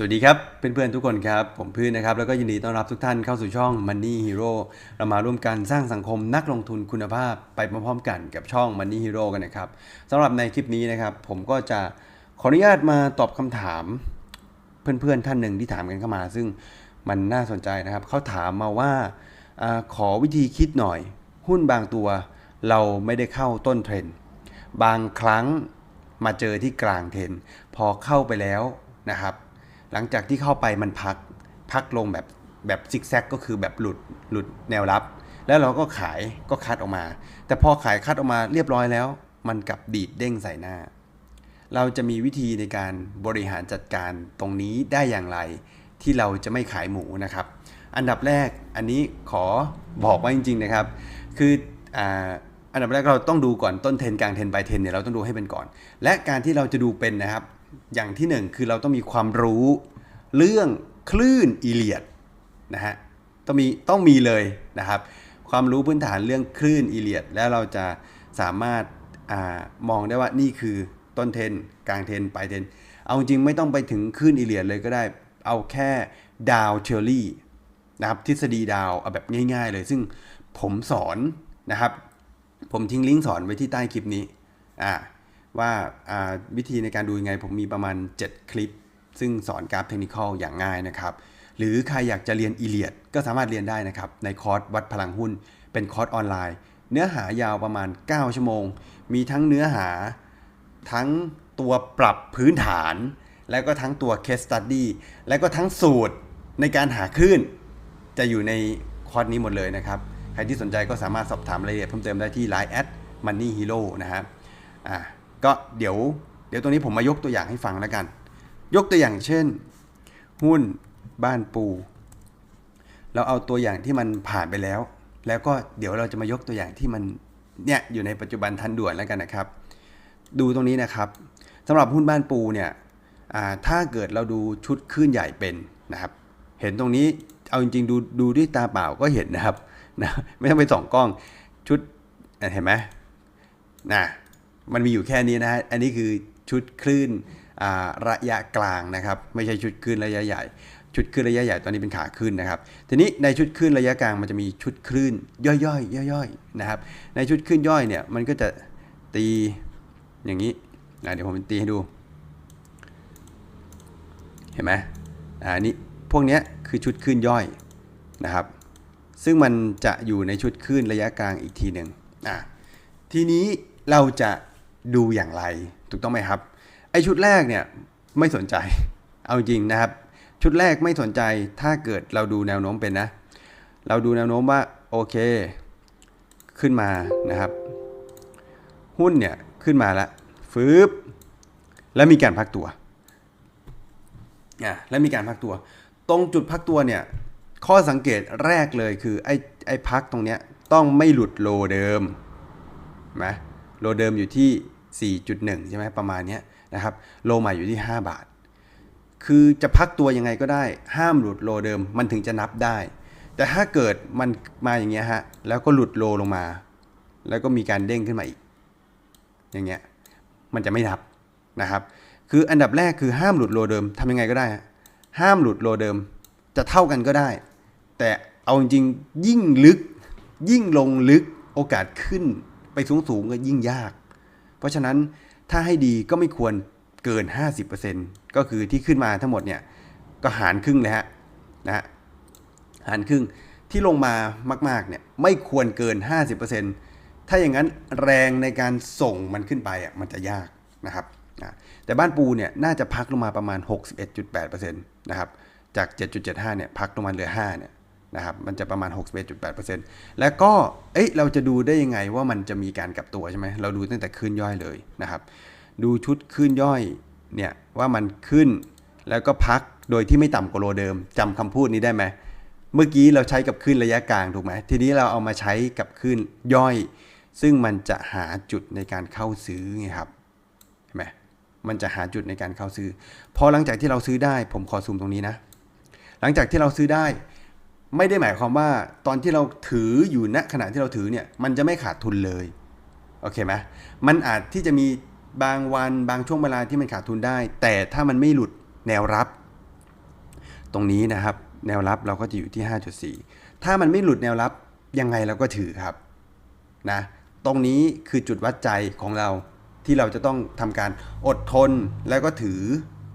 สวัสดีครับเพื่อนๆทุกคนครับ ผมพื้นนะครับ แล้วก็ยินดีต้อนรับทุกท่านเข้าสู่ช่อง Money Hero เรามาร่วมกันสร้างสังคมนักลงทุนคุณภาพไปพร้อมๆกันกับช่อง Money Hero กันนะครับสำหรับในคลิปนี้นะครับ ผมก็จะขออนุญาตมาตอบคำถาม เพื่อนๆท่านหนึ่งที่ถามกันเข้ามา ซึ่งมันน่าสนใจนะครับเขาถามมาว่าอาขอวิธีคิดหน่อย หุ้นบางตัว เราไม่ได้เข้าต้นเทรนด์บางครั้งมาเจอที่กลางเทรนด์พอเข้าไปแล้วนะครับ หลังจากที่เข้าไปมันพักพักลงแบบแบบซิกแซกก็คือแบบหลุดหลุดแนวรับ แล้วเราก็ขายก็คัดออกมา แต่พอขายคัดออกมาเรียบร้อยแล้ว มันกลับดีดเด้งใส่หน้า เราจะมีวิธีในการบริหารจัดการตรงนี้ได้อย่างไร ที่เราจะไม่ขายหมูนะครับ อันดับแรกอันนี้ขอบอกว่าจริง ๆนะครับ คือออันดับแรกเราต้องดูก่อนต้นเทนกลางเทนปลายเทนเนี่ยเราต้องดูให้เป็นก่อน และการที่เราจะดูเป็นนะครับ อย่างที่หนึ่งคือเราต้องมีความรู้เรื่องคลื่นอีเลียดนะฮะต้องมีต้องมีเลยนะครับ ความรู้พื้นฐานเรื่องคลื่นอีเลียด แล้วเราจะสามารถอามองได้ว่านี่คือต้นเทนกลางเทนปลายเทน เอาจริงไม่ต้องไปถึงคลื่นอีเลียดเลยก็ได้เอาแค่ดาวเทอรี่นะครับทฤษฎีดาวเอาแบบง่าย ๆ เลย ซึ่งผมสอนนะครับ ผมทิ้งลิงก์สอนไว้ที่ใต้คลิปนี้อ่า ว่าวิธีในการดูยังไงผมมีประมาณ 7 คลิป ซึ่งสอนกราฟเทคนิคอลอย่างง่ายนะครับ หรือใครอยากจะเรียนอีเลียดก็สามารถเรียนได้นะครับ ในคอร์สวัดพลังหุ้น เป็นคอร์สออนไลน์ เนื้อหายาวประมาณ 9 ชั่วโมง มีทั้งเนื้อหาทั้งตัวปรับพื้นฐาน แล้วก็ทั้งตัว case study แล้วก็ทั้งสูตรในการหาคลื่น จะอยู่ในคอร์สนี้หมดเลยนะครับ ใครที่สนใจก็สามารถสอบถามรายละเอียดเพิ่มเติมได้ที่ Line แอด Money Hero นะครับอ่า ก็เดี๋ยว เดี๋ยวตัวนี้ผมมายกตัวอย่างให้ฟังแล้วกัน ยกตัวอย่างเช่น หุ้นบ้านปู เราเอาตัวอย่างที่มันผ่านไปแล้ว แล้วก็เดี๋ยวเราจะมายกตัวอย่างที่มันเนี่ยอยู่ในปัจจุบันทันด่วนแล้วกันนะครับ ดูตรงนี้นะครับสำหรับหุ้นบ้านปูเนี่ยถ้าเกิดเราดูชุดคลื่นใหญ่เป็นนะครับ เห็นตรงนี้เอาจริงๆดูดูด้วยตาเปล่าก็เห็นนะครับนะไม่ต้องไปส่องกล้องชุดเห็นไหมนะ มันมีอยู่แค่นี้นะฮะ อันนี้คือชุดคลื่นระยะกลางนะครับ ไม่ใช่ชุดคลื่นระยะใหญ่ ชุดคลื่นระยะใหญ่ตอนนี้เป็นขาขึ้นนะครับ ทีนี้ในชุดคลื่นระยะกลางมันจะมีชุดคลื่นย่อยๆย่อยๆนะครับ ในชุดคลื่นย่อยเนี่ยมันก็จะตีอย่างนี้นะเดี๋ยวผมตีให้ดู เห็นไหมอ่านี่พวกเนี้ยคือชุดคลื่นย่อยนะครับ ซึ่งมันจะอยู่ในชุดคลื่นระยะกลางอีกทีหนึ่งอะทีนี้เราจะ ดูอย่างไร ถูกต้องไหมครับไอชุดแรกเนี่ยไม่สนใจ เอาจริงนะครับ ชุดแรกไม่สนใจถ้าเกิดเราดูแนวโน้มเป็นนะ เราดูแนวโน้มว่าโอเค ขึ้นมานะครับ หุ้นเนี่ยขึ้นมาแล้วฟืบแล้วมีการพักตัวอะแล้วมีการพักตัว ตรงจุดพักตัวเนี่ยข้อสังเกตแรกเลยคือไอ้ไอ้พักตรงเนี้ยต้องไม่หลุดโลเดิมนไหมโลเดิมอยู่ที่ 4.1 ใช่ไหมประมาณนี้นะครับโลใหม่อยู่ที่ 5 บาท คือจะพักตัวยังไงก็ได้ ห้ามหลุดโลเดิมมันถึงจะนับได้ แต่ถ้าเกิดมันมาอย่างเงี้ยฮะแล้วก็หลุดโลลงมา แล้วก็มีการเด้งขึ้นมาอีก อย่างเงี้ยมันจะไม่นับนะครับ คืออันดับแรกคือห้ามหลุดโลเดิมทำยังไงก็ได้ ห้ามหลุดโลเดิมจะเท่ากันก็ได้ แต่เอาจริงยิ่งลึก ยิ่งลงลึกโอกาสขึ้นไปสูงสูงก็ยิ่งยาก เพราะฉะนั้นถ้าให้ดีก็ไม่ควรเกิน 50%ก็คือที่ขึ้นมาทั้งหมดเนี่ยก็หารครึ่งเลยฮะนะฮะหารครึ่งที่ลงมามากๆเนี่ยไม่ควรเกิน 50%ถ้าอย่างนั้นแรงในการส่งมันขึ้นไปอะมันจะยากนะครับนะแต่บ้านปูเนี่ยน่าจะพักลงมาประมาณ 61.8%นะครับจาก 7.75เนี่ยพักลงมาเหลือ5เนี่ย นะครับมันจะประมาณ 61.8%แล้วก็เอ๊ะเราจะดูได้ยังไงว่ามันจะมีการกลับตัวใช่ไหมเราดูตั้งแต่ขึ้นย่อยเลยนะครับ ดูชุดขึ้นย่อยเนี่ยว่ามันขึ้นแล้วก็พักโดยที่ไม่ต่ำกว่าโลเดิมจำคำพูดนี้ได้ไหมเมื่อกี้เราใช้กับคลื่นระยะกลางถูกไหมทีนี้เราเอามาใช้กับคลื่นย่อย ซึ่งมันจะหาจุดในการเข้าซื้อไงครับเห็นไหมมันจะหาจุดในการเข้าซื้อพอหลังจากที่เราซื้อได้ ผมขอซูมตรงนี้นะ หลังจากที่เราซื้อได้ ไม่ได้หมายความว่าตอนที่เราถืออยู่ณขณะที่เราถือเนี่ยมันจะไม่ขาดทุนเลยโอเคไหมมันอาจที่จะมีบางวันบางช่วงเวลาที่มันขาดทุนได้ แต่ถ้ามันไม่หลุดแนวรับ ตรงนี้นะครับ แนวรับเราก็จะอยู่ที่ 5.4 ถ้ามันไม่หลุดแนวรับยังไงเราก็ถือครับนะตรงนี้คือจุดวัดใจของเราที่เราจะต้องทำการอดทนแล้วก็ถือ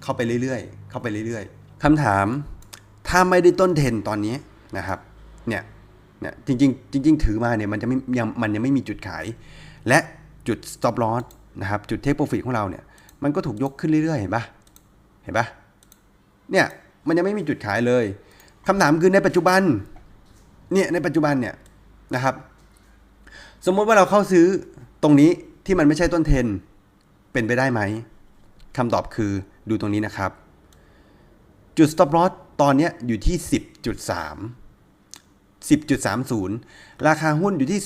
เข้าไปเรื่อยๆ เข้าไปเรื่อยๆคำถามถ้าไม่ได้ต้นเทรนตอนนี้ นะครับเนี่ยเนี่ยจริงๆจริง ๆ ถือมาเนี่ยมันจะไม่ยังมันยังไม่มีจุดขาย และจุด stop loss นะครับจุด take profit ของเราเนี่ยมันก็ถูกยกขึ้นเรื่อยๆ เห็นปะเห็นปะเนี่ยมันยังไม่มีจุดขายเลยคำถามคือในปัจจุบันเนี่ยในปัจจุบันเนี่ยนะครับสมมติว่าเราเข้าซื้อตรงนี้ที่มันไม่ใช่ต้นเทนเป็นไปได้ไหมคำตอบคือดูตรงนี้นะครับ จุด stop loss ตอนนี้อยู่ที่ 10.3 10.30 ราคาหุ้นอยู่ที่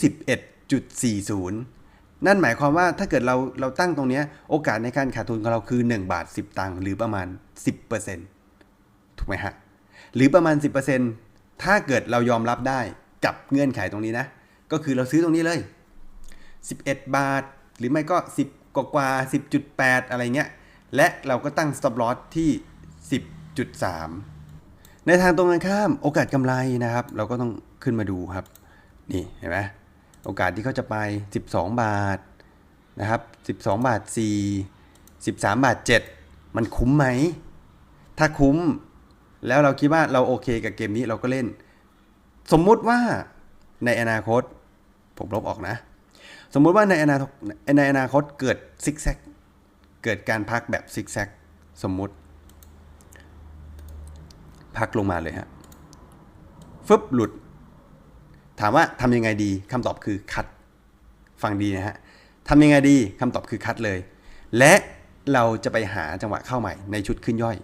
11.40 นั่นหมายความว่าถ้าเกิดเราเราตั้งตรงนี้โอกาสในการขาดทุนของเราคือ 1 บาท 10 ตังค์หรือประมาณ 10%ถูกไหมฮะ หรือประมาณ 10%ถ้าเกิดเรายอมรับได้กับเงื่อนไขตรงนี้นะ ก็คือเราซื้อตรงนี้เลย 11 บาท หรือไม่ก็ 10 กว่ากว่า 10.8 อะไรเงี้ย และเราก็ตั้ง stop loss ที่ 10.3 ในทางตรงกันข้ามโอกาสกำไรนะครับ เราก็ต้องขึ้นมาดูครับ นี่เห็นไหมโอกาสที่เขาจะไป 12 บาทนะครับ12 บาท 4 13 บาท 7 มันคุ้มไหม ถ้าคุ้ม แล้วเราคิดว่าเราโอเคกับเกมนี้เราก็เล่น สมมุติว่าในอนาคต ผมลบออกนะ สมมุติว่าในอนาคตในอนาคตเกิดซิกแซกเกิดการพักแบบซิกแซกสมมุติ พักลงมาเลยฮะฟึบหลุด ถามว่าทำยังไงดีคำตอบคือคัด ฟังดีนะฮะทำยังไงดีคำตอบคือคัดเลย และเราจะไปหาจังหวะเข้าใหม่ในชุดขึ้นย่อย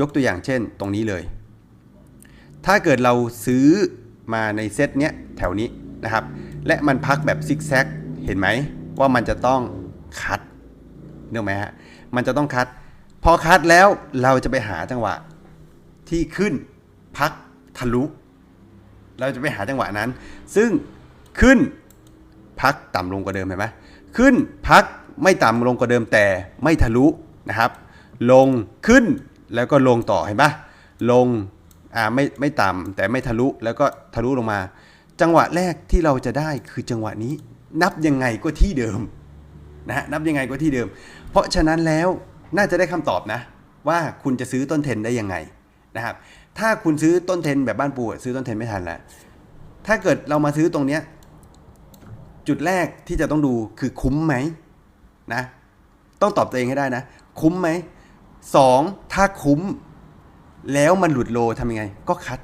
ยกตัวอย่างเช่น ตรงนี้เลย ถ้าเกิดเราซื้อมาในเซตเนี้ยแถวนี้นะครับ และมันพักแบบซิกแซกเห็นไหมว่ามันจะต้องคัดเนื่อไหมฮะมันจะต้องคัด พอคัดแล้วเราจะไปหาจังหวะ ที่ขึ้นพักทะลุ เราจะไปหาจังหวะนั้น ซึ่งขึ้นพักต่ำลงกว่าเดิมเห็นไหมขึ้นพักไม่ต่ำลงกว่าเดิมแต่ไม่ทะลุนะครับ ลงขึ้นแล้วก็ลงต่อเห็นปะลงอ่าไม่ไม่ต่ำแต่ไม่ทะลุแล้วก็ทะลุลงมา จังหวะแรกที่เราจะได้คือจังหวะนี้ นับยังไงก็ที่เดิมนะฮะนับยังไงก็ที่เดิม เพราะฉะนั้นแล้วน่าจะได้คำตอบนะ ว่าคุณจะซื้อต้นเทนได้ยังไง นะครับ ถ้าคุณซื้อต้นเทนแบบบ้านปูซื้อต้นเทนไม่ทันแล้วถ้าเกิดเรามาซื้อตรงเนี้ยจุดแรกที่จะต้องดูคือคุ้มไหมนะต้องตอบตัวเองให้ได้นะ คุ้มไหมสองถ้าคุ้ม แล้วมันหลุดโลทำยังไง ก็คัด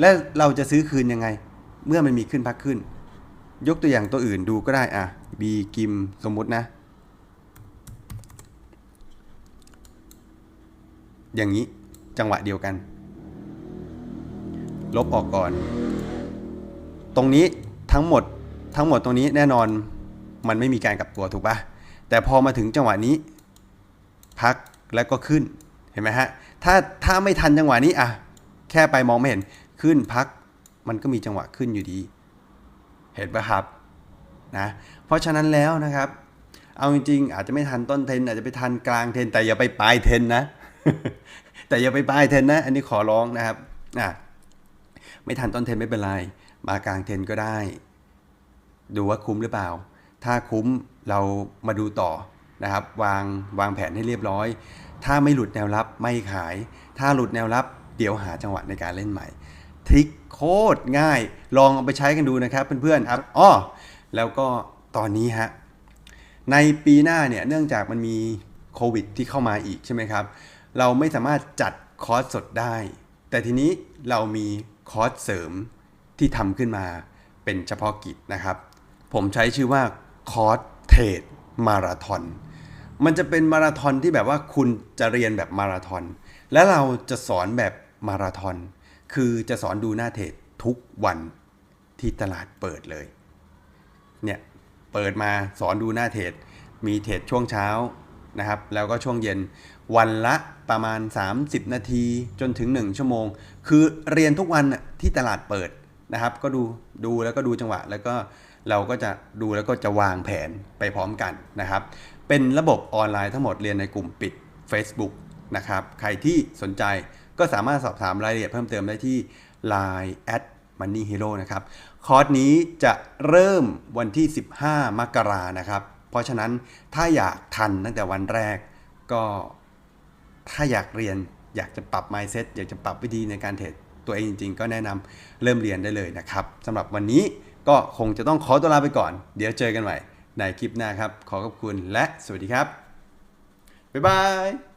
และเราจะซื้อคืนยังไง เมื่อมันมีขึ้นพักขึ้น ยกตัวอย่างตัวอื่นดูก็ได้อะ B กิมสมมุตินะ อย่างนี้ จังหวะเดียวกัน ลบออกก่อน ตรงนี้ทั้งหมดทั้งหมดตรงนี้แน่นอนมันไม่มีการกลับตัวถูกปะแต่พอมาถึงจังหวะนี้ พักแล้วก็ขึ้นเห็นไหมฮะถ้าถ้าไม่ทันจังหวะนี้อะแค่ไปมองไม่เห็นขึ้นพักมันก็มีจังหวะขึ้นอยู่ดี เห็นปะครับนะเพราะฉะนั้นแล้วนะครับ เอาจริงๆอาจจะไม่ทันต้นเทนอาจจะไปทันกลางเทนแต่อย่าไปปลายเทนนะ แต่อย่าไปปลายเทนนะ อันนี้ขอร้องนะครับอะไม่ทันต้นเทนไม่เป็นไร มากลางเทนก็ได้ ดูว่าคุ้มหรือเปล่า ถ้าคุ้มเรามาดูต่อนะครับ วางวางแผนให้เรียบร้อย ถ้าไม่หลุดแนวรับไม่ขาย ถ้าหลุดแนวรับ เดี๋ยวหาจังหวะในการเล่นใหม่ทริคโคตรง่าย ลองเอาไปใช้กันดูนะครับเพื่อนๆครับอ้อแล้วก็ตอนนี้ฮะในปีหน้าเนี่ยเนื่องจากมันมีโควิดที่เข้ามาอีกใช่ไหมครับ เราไม่สามารถจัดคอร์สสดได้ แต่ทีนี้เรามีคอร์สเสริมที่ทำขึ้นมาเป็นเฉพาะกิจนะครับ ผมใช้ชื่อว่าคอร์สเทรดมาราทอนมันจะเป็นมาราธอนที่แบบว่าคุณจะเรียนแบบมาราธอนและเราจะสอนแบบมาราธอนคือจะสอนดูหน้าเทรดทุกวันที่ตลาดเปิดเลย เนี่ย เปิดมาสอนดูหน้าเทรดมีเทรดช่วงเช้านะครับ แล้วก็ช่วงเย็น วันละประมาณ 30 นาทีจนถึง 1 ชั่วโมง คือเรียนทุกวันที่ตลาดเปิดนะครับ ก็ดูดูแล้วก็ดูจังหวะ แล้วก็เราก็จะดูแล้วก็จะวางแผนไปพร้อมกันนะครับ เป็นระบบออนไลน์ทั้งหมดเรียนในกลุ่มปิด Facebook นะครับใครที่สนใจก็สามารถสอบถามรายละเอียดเพิ่มเติมได้ที่ Line at Money Hero นะครับ คอร์สนี้จะเริ่มวันที่ 15 มกรานะครับ เพราะฉะนั้นถ้าอยากทันตั้งแต่วันแรกก็ ถ้าอยากเรียนอยากจะปรับ mindset อยากจะปรับวิธีในการเทรดตัวเองจริง ๆ ก็แนะนำเริ่มเรียนได้เลยนะครับสำหรับวันนี้ก็คงจะต้องขอตัวลาไปก่อน เดี๋ยวเจอกันใหม่ในคลิปหน้าครับ ขอขอบคุณและสวัสดีครับ บ๊ายบาย